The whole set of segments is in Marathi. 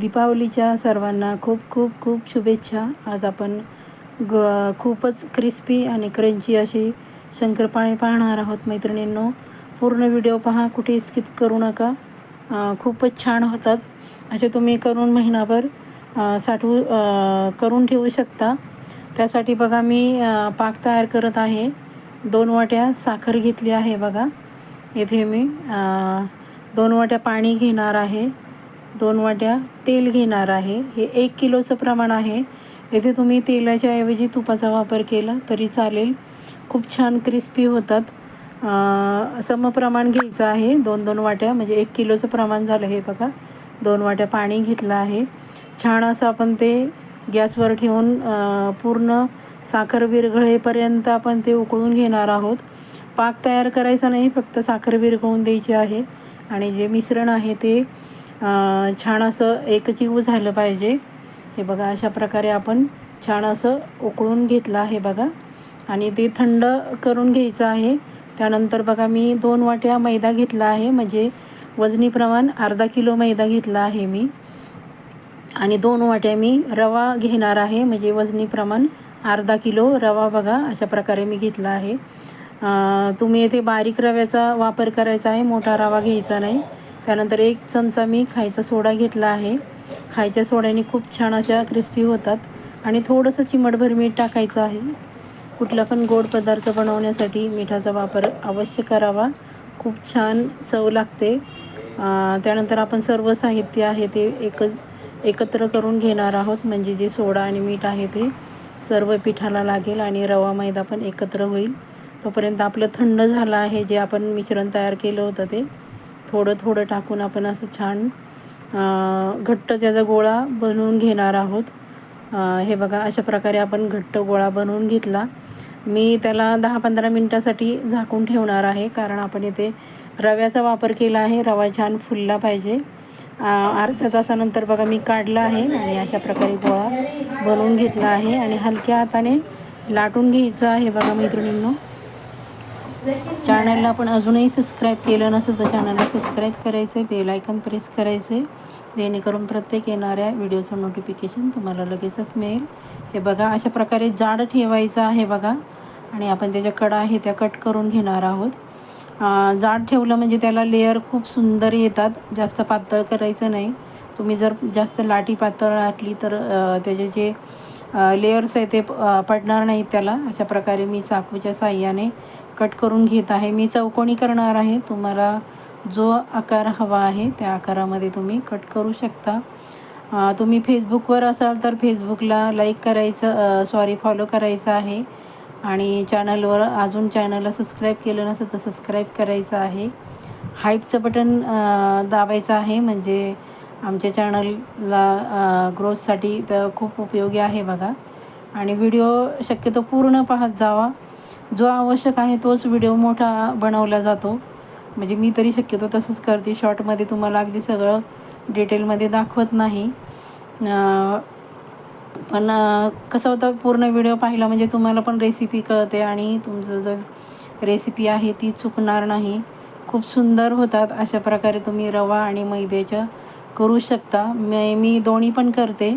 दीपावलीच्या सर्वांना खूप खूप खूप शुभेच्छा. आज आपण ग खूपच क्रिस्पी आणि क्रंची अशी शंकरपाळे पाहणार आहोत मैत्रिणींनो. पूर्ण व्हिडिओ पहा कुठे स्किप करू नका. खूपच छान होतात. असे तुम्ही करून महिनाभर साठवू करून ठेवू शकता. त्यासाठी बघा मी पाक तयार करत आहे. दोन वाट्या साखर घेतली आहे बघा. येथे मी दोन वाट्या पाणी घेणार आहे. दोन वाट्या तेल घेणार आहे. हे एक किलोचं प्रमाण आहे. येथे तुम्ही तेलाच्या ऐवजी तुपाचा वापर केला तरी चालेल. खूप छान क्रिस्पी होतात. समप्रमाण घ्यायचं आहे. दोन दोन वाट्या म्हणजे एक किलोचं प्रमाण झालं हे बघा. दोन वाट्या पाणी घेतलं आहे. छान असं आपण ते गॅसवर ठेवून पूर्ण साखर विरघळेपर्यंत आपण ते उकळून घेणार आहोत. पाक तयार करायचा नाही फक्त साखर विरघळून द्यायची आहे. आणि जे मिश्रण आहे ते छान असं एकजीव झालं पाहिजे. हे बघा अशा प्रकारे आपण छान असं उकळून घेतलं आहे बघा. आणि ते थंड करून घ्यायचं आहे. त्यानंतर बघा मी दोन वाट्या मैदा घेतला आहे. म्हणजे वजनी प्रमाण अर्धा किलो मैदा घेतला आहे मी. आणि दोन वाट्या मी रवा घेणार आहे. म्हणजे वजनी प्रमाण अर्धा किलो रवा बघा अशा प्रकारे मी घेतला आहे. तुम्ही येथे बारीक रव्याचा वापर करायचा आहे. मोठा रवा घ्यायचा नाही. त्यानंतर एक चमचा मी खायचा सोडा घेतला आहे. खायच्या सोड्याने खूप छान अशा क्रिस्पी होतात. आणि थोडंसं चिमटभर मीठ टाकायचं आहे. कुठला पण गोड पदार्थ बनवण्यासाठी मिठाचा वापर अवश्य करावा. खूप छान चव लागते. त्यानंतर आपण सर्व साहित्य आहे ते एक एकत्र करून घेणार आहोत. म्हणजे जे सोडा आणि मीठ आहे ते सर्व पिठाला लागेल आणि रवा मैदा पण एकत्र होईल. तोपर्यंत आपलं थंड झालं आहे. जे आपण मिश्रण तयार केलं होतं ते थोडं थोडं टाकून आपण असं छान घट्ट त्याचा गोळा बनवून घेणार आहोत. हे बघा अशा प्रकारे आपण घट्ट गोळा बनवून घेतला. मी त्याला दहा पंधरा मिनटासाठी झाकून ठेवणार आहे कारण आपण इथे रव्याचा वापर केला आहे. रवा छान फुलला पाहिजे. अर्ध्या तासानंतर बघा मी काढला आहे आणि अशा प्रकारे गोळा बनवून घेतला आहे. आणि हलक्या हाताने लाटून घ्यायचं आहे बघा मैत्रिणींनो. चॅनलला आपण अजूनही सबस्क्राईब केलं नसेल तर चॅनलला सबस्क्राईब करायचं आहे बेलायकन प्रेस करायचे जेणेकरून प्रत्येक येणाऱ्या व्हिडिओचं नोटिफिकेशन तुम्हाला लगेचच मिळेल. हे बघा अशा प्रकारे जाड ठेवायचं आहे बघा. आणि आपण त्याच्या कडा आहे त्या कट करून घेणार आहोत. जाड ठेवलं म्हणजे त्याला लेअर खूप सुंदर येतात. जास्त पातळ करायचं नाही. तुम्ही जर जास्त लाटी पातळ लाटली तर त्याचे जे लेयर्स आहे ते पडणार नाहीत त्याला. अशा प्रकारे मी चाकूच्या साह्याने कट करून घेत आहे. मी चौकोनी करणार आहे. तुम्हाला जो आकार हवा आहे त्या आकारामध्ये तुम्ही कट करू शकता. तुम्ही फेसबुकवर असाल तर फेसबुकला लाईक करायचं सॉरी फॉलो करायचं आहे. आणि चॅनलवर अजून चॅनलला सबस्क्राईब केलं नसेल तर सबस्क्राईब करायचं आहे. हाईपचं बटन दाबायचं आहे. म्हणजे आमच्या चॅनलला ग्रोथसाठी तर खूप उपयोगी आहे बघा. आणि व्हिडिओ शक्यतो पूर्ण पाहत जावा. जो आवश्यक आहे तोच व्हिडिओ मोठा बनवला जातो. म्हणजे मी तरी शक्यतो तसंच करते. शॉर्टमध्ये तुम्हाला अगदी सगळं डिटेलमध्ये दाखवत नाही. पण कसं होतं पूर्ण व्हिडिओ पाहिला म्हणजे तुम्हाला पण रेसिपी कळते आणि तुमचं जो रेसिपी आहे ती चुकणार नाही. खूप सुंदर होतात अशा प्रकारे तुम्ही रवा आणि मैद्याच्या करू शकता. मी मी दोन्ही पण करते.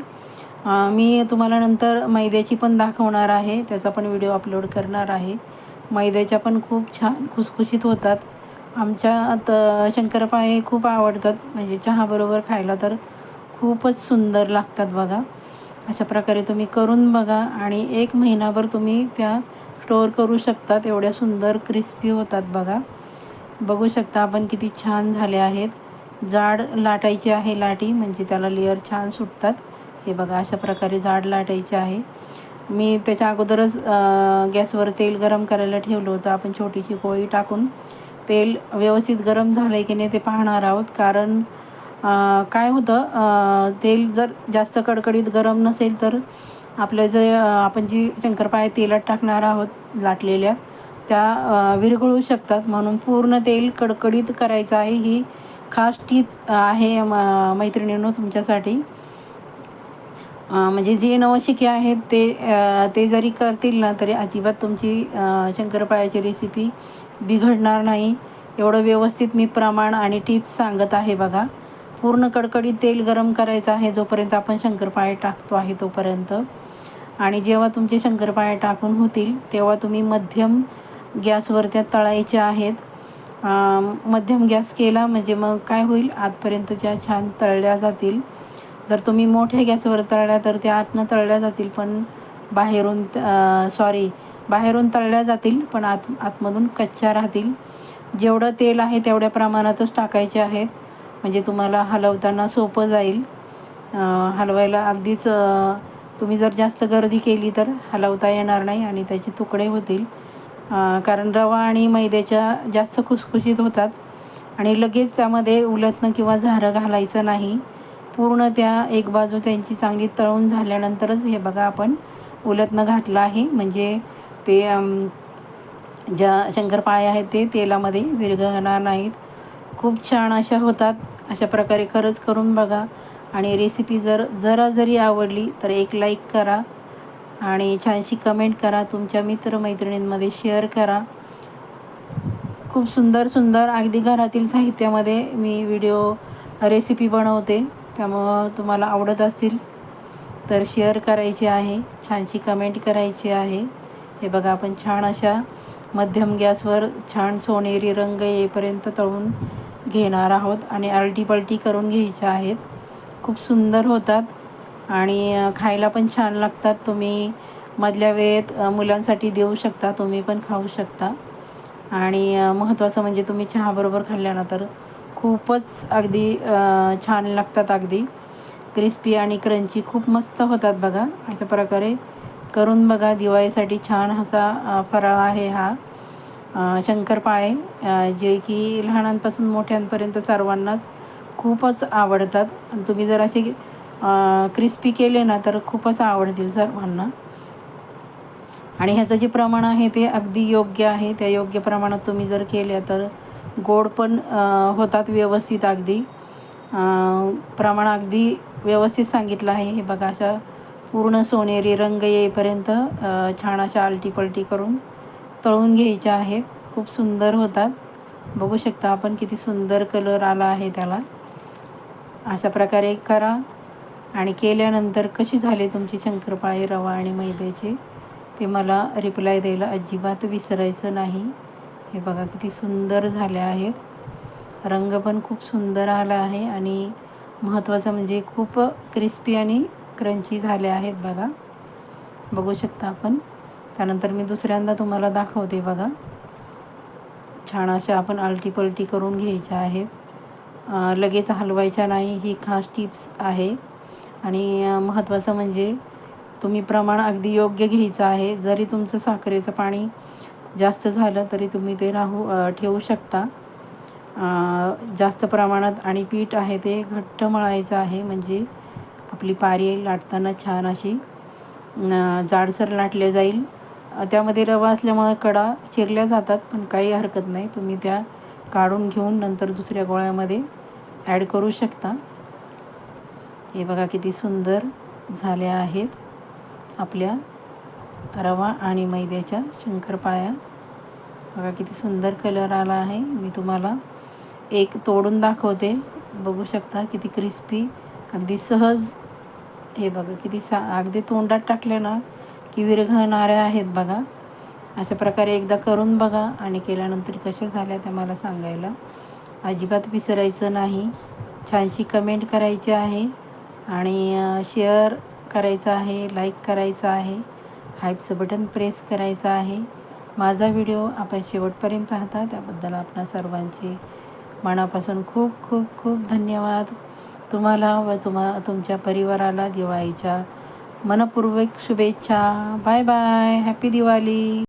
मी तुम्हाला नंतर मैद्याची पण दाखवणार आहे. त्याचा पण व्हिडिओ अपलोड करणार आहे. मैद्याच्या पण खूप छान खुसखुशीत होतात. आमच्यात अं, शंकरपाळे खूप आवडतात. म्हणजे चहाबरोबर खायला तर खूपच सुंदर लागतात बघा. अशा प्रकारे तुम्ही करून बघा आणि एक महिनाभर तुम्ही त्या स्टोअर करू शकतात एवढ्या सुंदर क्रिस्पी होतात बघा. बघू शकता आपण किती छान झाले आहेत. जाड लाटायची आहे लाटी म्हणजे त्याला लेअर छान सुटतात. हे बघा अशा प्रकारे जाड लाटायचे आहे. मी त्याच्या अगोदरच गॅसवर तेल गरम करायला ठेवलं होतं. आपण छोटीशी पोळी टाकून तेल व्यवस्थित गरम झालं आहे की नाही ते पाहणार आहोत. कारण काय होतं तेल जर जास्त कडकडीत गरम नसेल तर आपलं जे आपण जी शंकरपाळे तेलात टाकणार आहोत लाटलेल्या त्या विरघळू शकतात. म्हणून पूर्ण तेल कडकडीत करायचं आहे. ही खास टीप आहे म- मैत्रिणींनो तुमच्यासाठी. म्हणजे जे नवशिके आहेत ते ते जरी करतील ना तरी अजिबात तुमची शंकरपाळ्याची रेसिपी बिघडणार नाही. एवढं व्यवस्थित मी प्रमाण आणि टिप्स सांगत आहे बघा. पूर्ण कडकडीत तेल गरम करायचं आहे जोपर्यंत आपण शंकरपाळे टाकतो आहे तोपर्यंत. आणि जेव्हा तुमचे शंकरपाळे टाकून होतील तेव्हा तुम्ही मध्यम गॅसवर त्या तळायच्या आहेत. मध्यम गॅस केला म्हणजे मग काय होईल? आतपर्यंत त्या छान तळल्या जातील. जर तुम्ही मोठ्या गॅसवर तळल्या तर त्या आतनं तळल्या जातील पण बाहेरून सॉरी बाहेरून तळल्या जातील पण आत आतमधून कच्च्या राहतील. जेवढं तेल आहे तेवढ्या प्रमाणातच टाकायचे आहेत. म्हणजे तुम्हाला हलवताना सोपं जाईल. हलवायला अगदीच तुम्ही जर जास्त गर्दी केली तर हलवता येणार नाही आणि त्याचे तुकडे होतील. कारण रवा आणि मैद्याच्या जास्त खुसखुशीत होतात. आणि लगेच त्यामध्ये उलटणं किंवा झारं घालायचं नाही. पूर्ण त्या एक बाजू त्यांची चांगली तळून झाल्यानंतरच हे बघा आपण उलटणं घातलं आहे. म्हणजे ते ज्या शंकरपाळे आहेत ते तेलामध्ये विरघळणार नाहीत. खूप छान अशा होतात. अशा प्रकारे खरंच करून बघा. आणि रेसिपी जर जरा जरी आवडली तर एक लाईक करा. आणि छानशी कमेंट करा. तुमच्या मित्रमैत्रिणींमध्ये शेअर करा. खूप सुंदर सुंदर अगदी घरातील साहित्यामध्ये मी व्हिडिओ रेसिपी बनवते. त्यामुळं तुम्हाला आवडत असतील तर शेअर करायची आहे. छानशी कमेंट करायची आहे. हे बघा आपण छान अशा मध्यम गॅसवर छान सोनेरी रंग येईपर्यंत तळून घेणार आहोत आणि आलटी पलटी करून घ्यायच्या आहेत. खूप सुंदर होतात. आणि खायला पण छान लागतात. तुम्ही मधल्या वेळेत मुलांसाठी देऊ शकता. तुम्ही पण खाऊ शकता. आणि महत्त्वाचं म्हणजे तुम्ही चहाबरोबर खाल्ल्यानंतर खूपच अगदी छान लागतात अगदी. क्रिस्पी आणि क्रंची खूप मस्त होतात बघा. अशा प्रकारे करून बघा. दिवाळीसाठी छान असा फराळ आहे हा. शंकरपाळे जे की लहानांपासून मोठ्यांपर्यंत सर्वांनाच खूपच आवडतात. आणि तुम्ही जर असे क्रिस्पी केले ना तर खूपच आवडतील सर्वांना आणि ह्याचं जे प्रमाण आहे ते अगदी योग्य आहे. त्या योग्य प्रमाणात तुम्ही जर केल्या तर गोड पण होतात व्यवस्थित अगदी. प्रमाण अगदी व्यवस्थित सांगितलं आहे. हे बघा अशा पूर्ण सोनेरी रंग येईपर्यंत छान अशा आलटीपलटी करून तळून घ्यायच्या आहेत. खूप सुंदर होतात. बघू शकता आपण किती सुंदर कलर आला आहे त्याला. अशा प्रकारे करा. आणि केल्यानंतर कशी झाले तुमची शंकरपाळी रवा आणि मैद्याचे? ते मला रिप्लाय द्यायला अजिबात विसरायचं नाही. हे बघा किती सुंदर झाले आहेत. रंग पण खूप सुंदर आला आहे आणि महत्त्वाचं म्हणजे खूप क्रिस्पी आणि क्रंची झाले आहेत बघा. बघू शकता आपण. त्यानंतर मी दुसऱ्यांदा तुम्हाला दाखवते बघा. छान अशा आपण आलटी पलटी करून घ्यायच्या आहेत. लगेच हलवायच्या नाही ही खास टिप्स आहे. आणि महत्त्वाचं म्हणजे तुम्ही प्रमाण अगदी योग्य घ्यायचं आहे. जरी तुमचं साखरेचं पाणी जास्त झालं तरी तुम्ही ते राहू ठेवू शकता. जास्त प्रमाणात आणि पीठ आहे ते घट्ट मळायचं आहे. म्हणजे आपली पारी लाटताना छान अशी जाडसर लाटले जाईल. त्यामध्ये रवा असल्यामुळे कडा चिरल्या जातात पण काही हरकत नाही. तुम्ही त्या काढून घेऊन नंतर दुसऱ्या गोळ्यामध्ये ॲड करू शकता. हे बघा किती सुंदर झाल्या आहेत आपल्या रवा आणि मैद्याच्या शंकरपाळ्या. बघा किती सुंदर कलर आला आहे. मी तुम्हाला एक तोडून दाखवते. बघू शकता किती क्रिस्पी अगदी सहज. हे बघा किती सा अगदी तोंडात टाकले ना की विरघळणाऱ्या आहेत बघा. अशा प्रकारे एकदा करून बघा आणि केल्यानंतर कशा झाल्या त्या मला सांगायला. अजिबात विसरायचं नाही. छानशी कमेंट करायची आहे. आणि शेअर करायचं आहे लाईक करायचं आहे हाईपचं बटन प्रेस करायचं आहे. माझा व्हिडिओ आपण शेवटपर्यंत पाहता. त्याबद्दल आपणा सर्वांचे मनापासून खूप खूप खूप धन्यवाद. तुम्हाला व तुम्हा तुमच्या परिवाराला दिवाळीच्या मनपूर्वक शुभेच्छा. Bye bye. हॅपी दिवाळी.